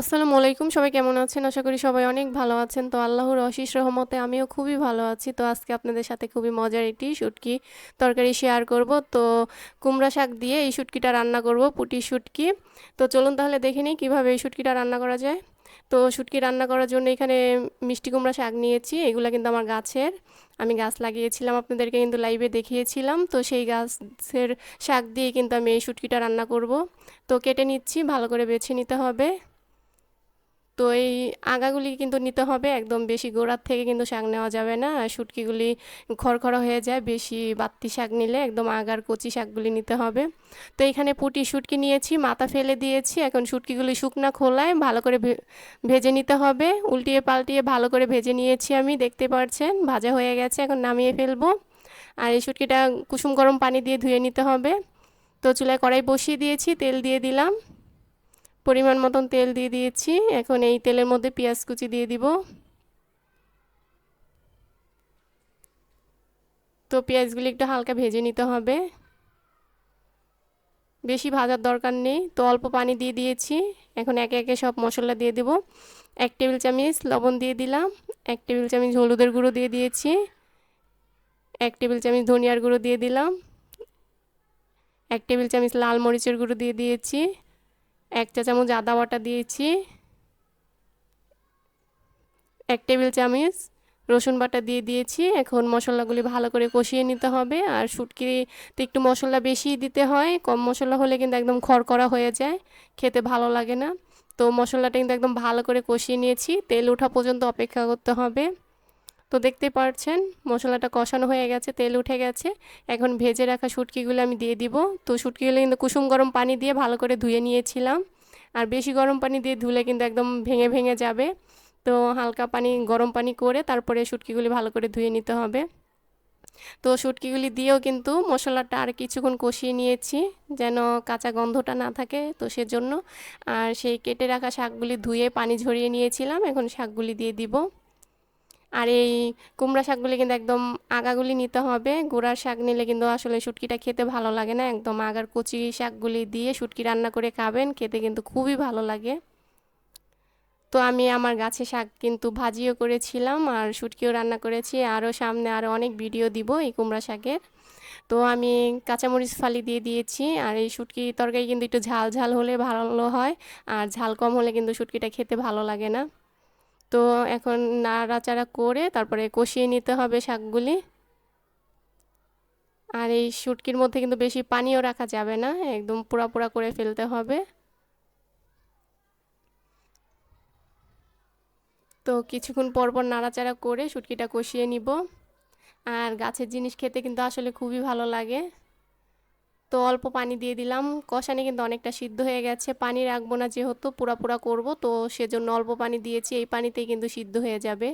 আসসালামু আলাইকুম। সবাই কেমন আছেন? আশা করি সবাই অনেক ভালো আছেন। তো আল্লাহর অশিস রহমতে আমিও খুবই ভালো আছি। তো আজকে আপনাদের সাথে খুবই মজার এটি শুটকি তরকারি শেয়ার করব। তো কুমড়া শাক দিয়ে এই শুটকিটা রান্না করব, পুটি শুটকি। তো চলুন তাহলে দেখে নিই কীভাবে এই শুটকিটা রান্না করা যায়। তো শুটকি রান্না করার জন্য এখানে মিষ্টি কুমড়া শাক নিয়েছি। এগুলো কিন্তু আমার গাছের। আমি গাছ লাগিয়েছিলাম আপনাদেরকে কিন্তু লাইভে দেখিয়েছিলাম। তো সেই গাছের শাক দিয়ে কিন্তু আমি এই শুটকিটা রান্না করব। তো কেটে নিচ্ছি, ভালো করে বেছে নিতে হবে। তো এই আগাগুলি কিন্তু নিতে হবে। একদম বেশি গোড়ার থেকে কিন্তু শাক নেওয়া যাবে না। শুটকিগুলি খড়খড়া হয়ে যায়, বেশি বাত্তি শাক নিলে একদম আগার কচি শাকগুলি নিতে হবে। তো এখানে পুটি শুটকি নিয়েছি, মাথা ফেলে দিয়েছি। এখন শুটকিগুলি শুকনা খোলায় ভালো করে ভেজে নিতে হবে। উল্টিয়ে পাল্টিয়ে ভালো করে ভেজে নিয়েছি আমি, দেখতে পাচ্ছেন ভাজা হয়ে গেছে, এখন নামিয়ে ফেলব। আর এই শুটকিটা কুসুম গরম পানি দিয়ে ধুয়ে নিতে হবে। তো চুলায় কড়াই বসিয়ে দিয়েছি, তেল দিয়ে দিলাম। পরিমাণ মতন তেল দিয়ে দিয়েছি। এখন এই তেলের মধ্যে পেঁয়াজ কুচি দিয়ে দিব। তো পেঁয়াজগুলি একটু হালকা ভেজে নিতে হবে। বেশি ভাজার দরকার নেই। তো অল্প পানি দিয়ে দিয়েছি। এখন একে একে সব মশলা দিয়ে দেব। এক টেবিল চামচ লবণ দিয়ে দিলাম। এক টেবিল চামচ হলুদের গুঁড়ো দিয়ে দিয়েছি। এক টেবিল চামচ ধনিয়ার গুঁড়ো দিয়ে দিলাম। এক টেবিল চামচ লাল মরিচের গুঁড়ো দিয়ে দিয়েছি। এক চা চামচ আদা বাটা দিয়েছি। এক টেবিল চামচ রসুন বাটা দিয়ে দিয়েছি। এখন মশলাগুলি ভালো করে কষিয়ে নিতে হবে। আর শুটকিতে একটু মশলা বেশি দিতে হয়। কম মশলা হলে কিন্তু একদম খড়কড়া হয়ে যায়। খেতে ভালো লাগে না। তো মশলাটা কিন্তু একদম ভালো করে কষিয়ে নিয়েছি। তেল ওঠা পর্যন্ত অপেক্ষা করতে হবে। তো দেখতে পাচ্ছেন মশলাটা কষানো হয়ে গেছে, তেল উঠে গেছে। এখন ভেজে রাখা শুটকিগুলো আমি দিয়ে দিব। তো শুটকিগুলো কিন্তু কুসুম গরম পানি দিয়ে ভালো করে ধুয়ে নিয়েছিলাম। আর বেশি গরম পানি দিয়ে ধুলে কিন্তু একদম ভেঙে ভেঙে যাবে। তো হালকা পানি, গরম পানি করে তারপরে শুটকিগুলি ভালো করে ধুয়ে নিতে হবে। তো শুটকিগুলি দিয়েও কিন্তু মশলাটা আর কিছুক্ষণ কষিয়ে নিয়েছি, যেন কাঁচা গন্ধটা না থাকে তো সেজন্য। আর সেই কেটে রাখা শাকগুলি ধুয়ে পানি ঝরিয়ে নিয়েছিলাম, এখন শাকগুলি দিয়ে দিব। আর এই কুমড়া শাকগুলি কিন্তু একদম আগাগুলি নিতে হবে। গোড়ার শাক নিলে কিন্তু আসলে শুটকিটা খেতে ভালো লাগে না। একদম আগার কচি শাকগুলি দিয়ে শুটকি রান্না করে খাবেন, খেতে কিন্তু খুবই ভালো লাগে। তো আমি আমার গাছে শাক কিন্তু ভাজিও করেছিলাম আর শুটকিও রান্না করেছি। আরও সামনে আরও অনেক ভিডিও দিব এই কুমড়া শাকের। তো আমি কাঁচামরিচ ফালি দিয়ে দিয়েছি আর এই শুটকি তরকারি কিন্তু একটু ঝাল ঝাল হলে ভালো হয় আর ঝাল কম হলে কিন্তু শুটকিটা খেতে ভালো লাগে না। তো এখন নাড়াচাড়া করে তারপরে কষিয়ে নিতে হবে শাকগুলি। আর এই শুটকির মধ্যে কিন্তু বেশি পানিও রাখা যাবে না, একদম পোড়া পোড়া করে ফেলতে হবে। তো কিছুক্ষণ পর পর নাড়াচাড়া করে শুটকিটা কষিয়ে নিব। আর গাছের জিনিস খেতে কিন্তু আসলে খুবই ভালো লাগে। তো অল্প পানি দিয়ে দিলাম। কষানি কিন্তু অনেকটা সিদ্ধ হয়ে গেছে। পানি রাখব না যেহেতু পুরা পুরা করব। তো সেজন্য অল্প পানি দিয়েছি। এই পানিতেই কিন্তু সিদ্ধ হয়ে যাবে।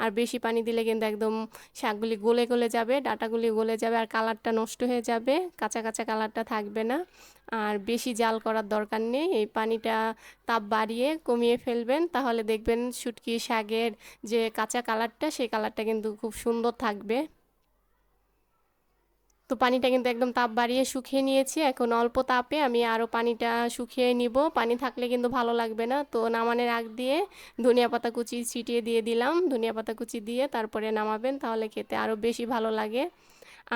আর বেশি পানি দিলে কিন্তু একদম শাকগুলি গলে গলে যাবে, ডাটাগুলি গলে যাবে আর কালারটা নষ্ট হয়ে যাবে। কাঁচা কাঁচা কালারটা থাকবে না। আর বেশি জাল করার দরকার নেই। এই পানিটা তাপ বাড়িয়ে কমিয়ে ফেলবেন। তাহলে দেখবেন শুটকি শাকের যে কাঁচা কালারটা, সেই কালারটা কিন্তু খুব সুন্দর থাকবে। তো পানিটা কিন্তু একদম তাপ বাড়িয়ে শুকিয়ে নিয়েছি। এখন অল্প তাপে আমি আরও পানিটা শুকিয়ে নিব। পানি থাকলে কিন্তু ভালো লাগবে না। তো নামানোর আগ দিয়ে ধনিয়া পাতা কুচি ছিটিয়ে দিয়ে দিলাম। ধনিয়া পাতা কুচি দিয়ে তারপরে নামাবেন তাহলে খেতে আরও বেশি ভালো লাগে।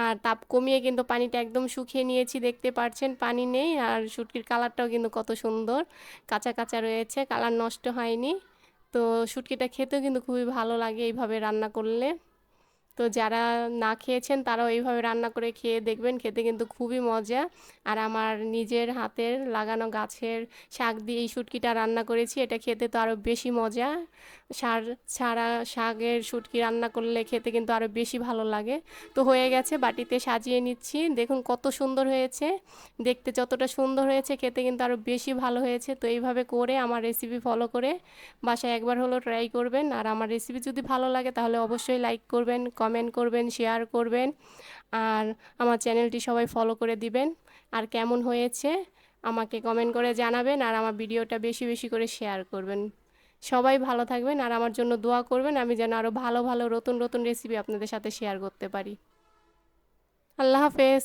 আর তাপ কমিয়ে কিন্তু পানিটা একদম শুকিয়ে নিয়েছি দেখতে পাচ্ছেন পানি নেই আর শুটকির কালারটাও কিন্তু কত সুন্দর। কাঁচা কাঁচা রয়েছে, কালার নষ্ট হয়নি। তো শুটকিটা খেতেও কিন্তু খুবই ভালো লাগে এইভাবে রান্না করলে। তো যারা না খেয়েছেন তারাও এইভাবে রান্না করে খেয়ে দেখবেন, খেতে কিন্তু খুবই মজা। আর আমার নিজের হাতের লাগানো গাছের শাক দিয়ে এই শুটকিটা রান্না করেছি, এটা খেতে তো আরও বেশি মজা। সার ছাড়া শাকের শুটকি রান্না করলে খেতে কিন্তু আরও বেশি ভালো লাগে। তো হয়ে গেছে, বাটিতে সাজিয়ে নিচ্ছি। দেখুন কত সুন্দর হয়েছে। দেখতে যতটা সুন্দর হয়েছে, খেতে কিন্তু আরও বেশি ভালো হয়েছে। তো এইভাবে করে আমার রেসিপি ফলো করে বাসায় একবার হলো ট্রাই করবেন। আর আমার রেসিপি যদি ভালো লাগে তাহলে অবশ্যই লাইক করবেন কমেন্ট করবেন শেয়ার করবেন। আর আমার চ্যানেলটি সবাই ফলো করে দিবেন। আর কেমন হয়েছে আমাকে কমেন্ট করে জানাবেন আর আমার ভিডিওটা বেশি বেশি করে শেয়ার করবেন। সবাই ভালো থাকবেন আর আমার জন্য দোয়া করবেন, আমি যেন আরও ভালো ভালো, নতুন নতুন রেসিপি আপনাদের সাথে শেয়ার করতে পারি। আল্লাহ হাফেজ।